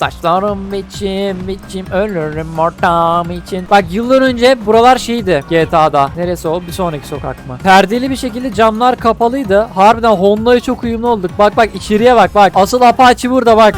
Saçlarım biçim biçim ölürüm ortağım için. Bak yıllar önce buralar şeydi GTA'da. Neresi o? Bir sonraki sokak mı? Perdeli bir şekilde camlar kapalıydı. Harbiden Honda'ya çok uyumlu olduk. Bak bak içeriye bak bak. Asıl Apache burada bak.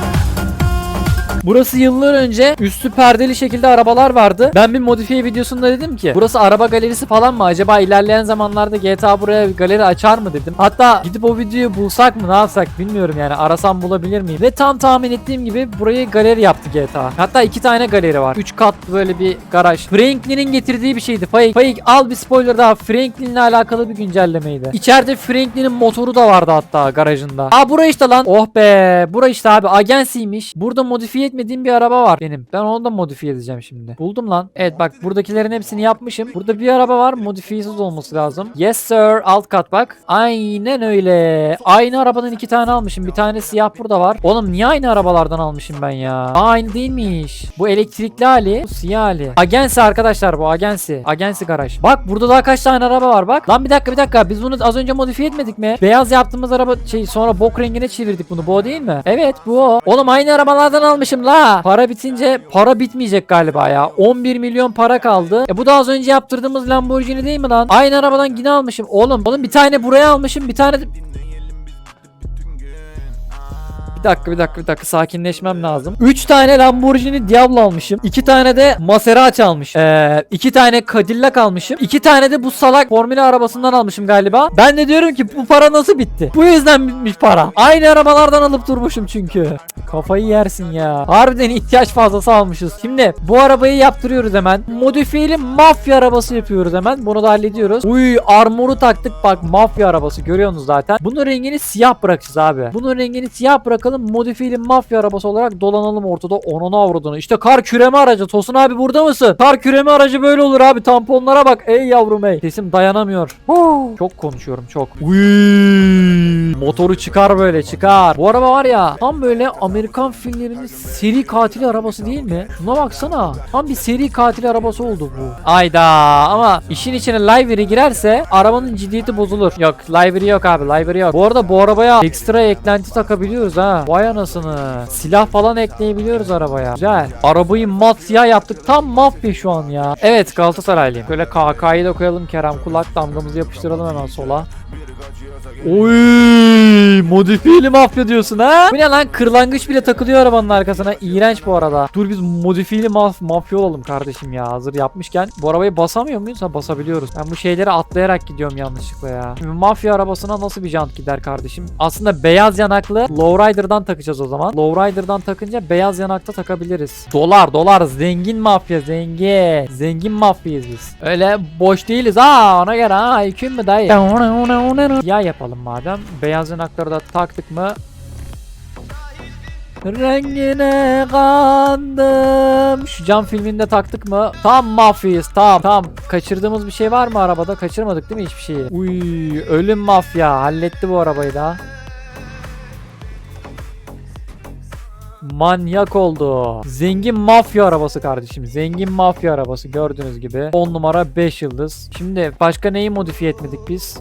Burası yıllar önce üstü perdeli şekilde arabalar vardı. Ben bir modifiye videosunda dedim ki burası araba galerisi falan mı? Acaba ilerleyen zamanlarda GTA buraya bir galeri açar mı dedim. Hatta gidip o videoyu bulsak mı ne yapsak bilmiyorum yani arasam bulabilir miyim? Ve tam tahmin ettiğim gibi burayı galeri yaptı GTA. Hatta iki tane galeri var. Üç kat böyle bir garaj. Franklin'in getirdiği bir şeydi. Faik, Faik al bir spoiler daha. Franklin'le alakalı bir güncellemeydi. İçeride Franklin'in motoru da vardı hatta garajında. Aa bura işte lan. Oh be. Bura işte abi. Agensiymiş. Burada modifiye etmediğim bir araba var benim. Ben onu da modifiye edeceğim şimdi. Buldum lan. Evet bak buradakilerin hepsini yapmışım. Burada bir araba var. Modifiyesiz olması lazım. Yes sir. Alt kat bak. Aynen öyle. Aynı arabadan iki tane almışım. Bir tane siyah burada var. Oğlum niye aynı arabalardan almışım ben ya? Aa, aynı değilmiş. Bu elektrikli hali. Bu siyah hali. Agensi arkadaşlar bu agensi. Agensi garaj. Bak burada daha kaç tane araba var bak. Lan bir dakika bir dakika. Biz bunu az önce modifiye etmedik mi? Beyaz yaptığımız araba şey sonra bok rengine çevirdik bunu. Bu o değil mi? Evet bu o. Oğlum aynı arabalardan almışım la. Para bitince para bitmeyecek galiba ya. 11 milyon para kaldı. E bu da az önce yaptırdığımız Lamborghini değil mi lan? Aynı arabadan yine almışım. Oğlum oğlum bir tane buraya almışım. Bir tane bir dakika bir dakika bir dakika sakinleşmem lazım. 3 tane Lamborghini Diablo almışım. 2 tane de Maserati almışım. Ee, 2 tane Cadillac almışım. 2 tane de bu salak Formula arabasından almışım galiba. Ben de diyorum ki bu para nasıl bitti? Bu yüzden bitmiş para. Aynı arabalardan alıp durmuşum çünkü. Kafayı yersin ya. Harbiden ihtiyaç fazlası almışız. Şimdi bu arabayı yaptırıyoruz hemen. Modifiyeli mafya arabası yapıyoruz hemen. Bunu da hallediyoruz. Uy armoru taktık bak mafya arabası görüyorsunuz zaten. Bunun rengini siyah bırakacağız abi. Bunun rengini siyah bırakalım. Modifiyeli mafya arabası olarak dolanalım ortada. Onunu avradını. İşte kar küreme aracı. Tosun abi burada mısın? Kar küreme aracı böyle olur abi. Tamponlara bak. Ey yavrum ey. Sesim dayanamıyor. Huu. Çok konuşuyorum çok. Uy. Motoru çıkar böyle çıkar. Bu araba var ya tam böyle Amerikan filmlerinin seri katil arabası değil mi? Şuna baksana. Tam bir seri katil arabası oldu bu. Ayda ama işin içine livery girerse arabanın ciddiyeti bozulur. Yok livery yok abi livery yok. Bu arada bu arabaya ekstra eklenti takabiliyoruz ha. Vay anasını. Silah falan ekleyebiliyoruz arabaya. Güzel. Arabayı mat siyah yaptık. Tam mafya şu an ya. Evet Galatasaraylıyım. Böyle KK'yı da koyalım Kerem kulak damgamızı yapıştıralım hemen sola. Oy modifiyeli mafya diyorsun ha? Bu ne lan kırlangıç bile takılıyor arabanın arkasına. İğrenç bu arada. Dur biz modifiyeli maf mafya olalım kardeşim ya. Hazır yapmışken. Bu arabayı basamıyor muyuz? Ha basabiliyoruz. Ben bu şeyleri atlayarak gidiyorum yanlışlıkla ya. Şimdi mafya arabasına nasıl bir jant gider kardeşim? Aslında beyaz yanaklı Lowrider'dan takacağız o zaman. Lowrider'dan takınca beyaz yanakta takabiliriz. Dolar dolar zengin mafya zengin. Zengin mafyayız biz. Öyle boş değiliz ha ona göre ha. İkün mü dayı? Ya yapalım madem. Beyaz yanakları da taktık mı? Rengine kandım. Şu cam filminde taktık mı? Tam mafyayız tam tam. Kaçırdığımız bir şey var mı arabada? Kaçırmadık değil mi hiçbir şeyi? Uy ölüm mafya. Halletti bu arabayı da. Manyak oldu. Zengin mafya arabası kardeşim. Zengin mafya arabası gördüğünüz gibi. 10 numara 5 yıldız. Şimdi başka neyi modifiye etmedik biz?